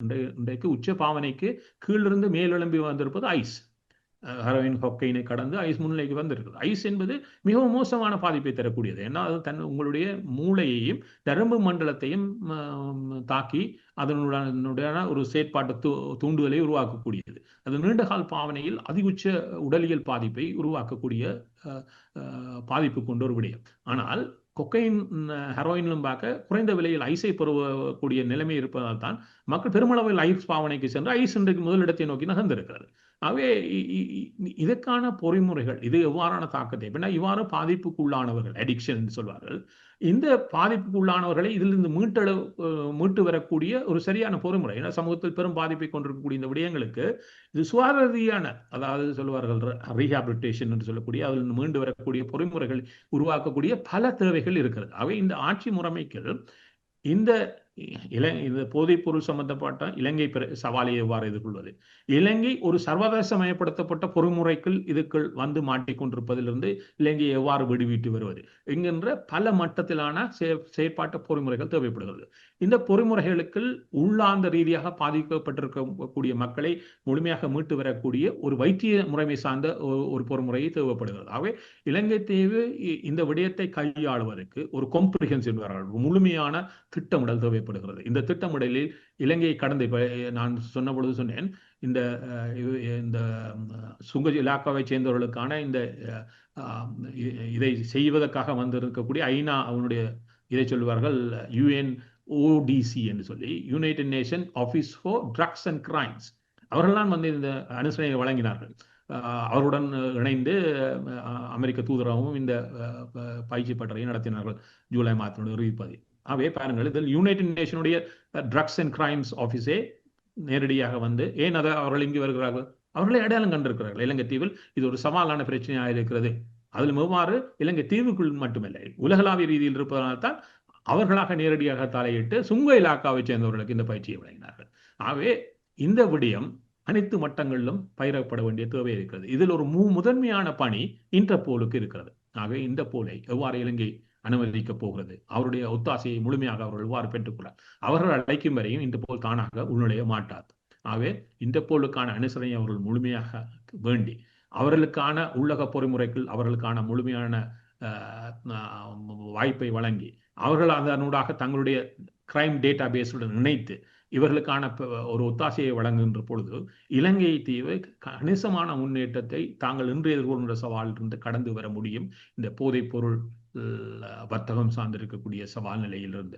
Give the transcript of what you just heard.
இன்றைக்கு உச்ச பாவனைக்கு கீழிருந்து மேலெழும்பி வந்திருப்பது ஐஸ். ஹெரோயின் ஹொக்கைனை கடந்து ஐஸ் முன்னிலைக்கு வந்திருக்குது ஐஸ் என்பது மிகவும் மோசமான பாதிப்பை தரக்கூடியது. ஏன்னா அது தன் உங்களுடைய மூளையையும் நரம்பு மண்டலத்தையும் தாக்கி அதனுடைய ஒரு செயற்பாட்டு தூ தூண்டுதலை உருவாக்கக்கூடியது. அது நீண்டகால் பாவனையில் அதிகுச்ச உடலியல் பாதிப்பை உருவாக்கக்கூடிய பாதிப்பு கொண்ட ஒரு விடயம். ஆனால் கொக்கைன் ஹெரோயினிலும் பார்க்க குறைந்த விலையில் ஐஸை பெறக்கூடிய நிலைமை இருப்பதால் தான் மக்கள் பெருமளவில் ஐஸ் பாவனைக்கு சென்று ஐஸ் இன்றைக்கு முதலிடத்தை நோக்கி நகர்ந்திருக்கிறது. ஆகவே இதற்கான பொறிமுறைகள் இது எவ்வாறான தாக்கத்தை எப்படின்னா இவ்வாறு பாதிப்புக்குள்ளானவர்கள் அடிக்ஷன் என்று சொல்வார்கள். இந்த பாதிப்புக்குள்ளானவர்களை இதிலிருந்து மீட்டெழு மீட்டு வரக்கூடிய ஒரு சரியான பொறிமுறை ஏன்னா சமூகத்தில் பெரும் பாதிப்பை கொண்டிருக்கக்கூடிய இந்த விடயங்களுக்கு இது சுவாரதியான அதாவது சொல்வார்கள் ரீஹாபிலிட்டேஷன் என்று சொல்லக்கூடிய அதில் மீண்டு வரக்கூடிய பொறிமுறைகள் உருவாக்கக்கூடிய பல தேவைகள் இருக்கிறது. அவை இந்த ஆட்சி முறைமைக்கு இந்த இல இந்த போதைப் பொருள் சம்பந்தப்பட்ட இலங்கை சவாலை எவ்வாறு எதிர்கொள்வது? இலங்கை ஒரு சர்வதேசமயப்படுத்தப்பட்ட பொறிமுறைக்குள் இதுக்குள் வந்து மாட்டிக்கொண்டிருப்பதிலிருந்து இலங்கையை எவ்வாறு விடுவிட்டு வருவது? என்கின்ற பல மட்டத்திலான செயற்பாட்டு பொறிமுறைகள் தேவைப்படுகிறது. இந்த பொறிமுறைகளுக்குள் உள்ளார்ந்த ரீதியாக பாதிக்கப்பட்டிருக்கக்கூடிய மக்களை முழுமையாக மீட்டு வரக்கூடிய ஒரு வைத்திய முறைமை சார்ந்த ஒரு பொறிமுறையை தேவைப்படுகிறது. ஆகவே இலங்கை தீவு இந்த விடயத்தை கையாளுவதற்கு ஒரு கொம்ப்ரிஹென்ஸ் முழுமையான திட்டமிடல் தேவைப்படுகிறது இந்த திட்டமிடலில் இலங்கையை கடந்து நான் சொன்ன பொழுது சொன்னேன் இந்த இந்த சுங்க இலாக்காவை சேர்ந்தவர்களுக்கான இந்த இதை செய்வதற்காக வந்திருக்கக்கூடிய ஐநா அவனுடைய இதை சொல்வார்கள் யுஎன் ஓடிசி என்று சொல்லி united nation office for drugs and crimes அவர்கள்லாம் வந்து இந்த அனுசரணையை வழங்கினார்கள். அவருடன் இணைந்து அமெரிக்க தூதரகமும் இந்த பயிற்சி பட்டறையை நடத்தினார்கள் ஜூலை மாதத்தினுடைய இறுதிப்பதி ஆகவே பாருங்கள் இதில் யுனைடெட் நேஷனுடைய ட்ரக்ஸ் அண்ட் கிரைம்ஸ் ஆஃபீஸே நேரடியாக வந்து ஏன் அதை அவர்கள் இங்கு வருகிறார்கள்? அவர்களை அடையாளம் கண்டிருக்கிறார்கள். இலங்கை தீவில் இது ஒரு சவாலான பிரச்சனையாக இருக்கிறது. அதில் எவ்வாறு? இலங்கை தீவுக்குள் மட்டுமில்லை. உலகளாவிய ரீதியில் இருப்பதனால்தான் அவர்களாக நேரடியாக தலையிட்டு சுங்க இலாக்காவை சேர்ந்தவர்களுக்கு இந்த பயிற்சியை வழங்கினார்கள். ஆகவே இந்த விடயம் அனைத்து மட்டங்களிலும் பயிரப்பட வேண்டிய தேவை இருக்கிறது. இதில் ஒரு மு முதன்மையான பணி இன்டர்போலுக்கு இருக்கிறது. ஆகவே இந்த போலை எவ்வாறு இலங்கை அனுமதிக்க போகிறது அவருடைய ஒத்தாசையை முழுமையாக அவர்கள் எவ்வாறு பெற்றுக்கொள்ளார் அவர்கள் அழைக்கும் வரையும் இந்த போல் தானாக உள்நுழைய மாட்டார். ஆகவே இந்த போலுக்கான அனுசரணை அவர்கள் முழுமையாக வேண்டி அவர்களுக்கான உள்ளக பொறிமுறைகள் அவர்களுக்கான முழுமையான வாய்ப்பை வழங்கி அவர்கள் அதனூடாக தங்களுடைய கிரைம் டேட்டா பேஸுடன் இணைத்து இவர்களுக்கான ஒரு ஒத்தாசையை வழங்குகின்ற பொழுது இலங்கை தீவு கணிசமான முன்னேற்றத்தை தாங்கள் இன்று எதிர்கொள்கின்ற சவாலிலிருந்து கடந்து வர முடியும். இந்த போதைப் பொருள் வர்த்தகம் சார்ந்திருக்கக்கூடிய சவால் நிலையிலிருந்து.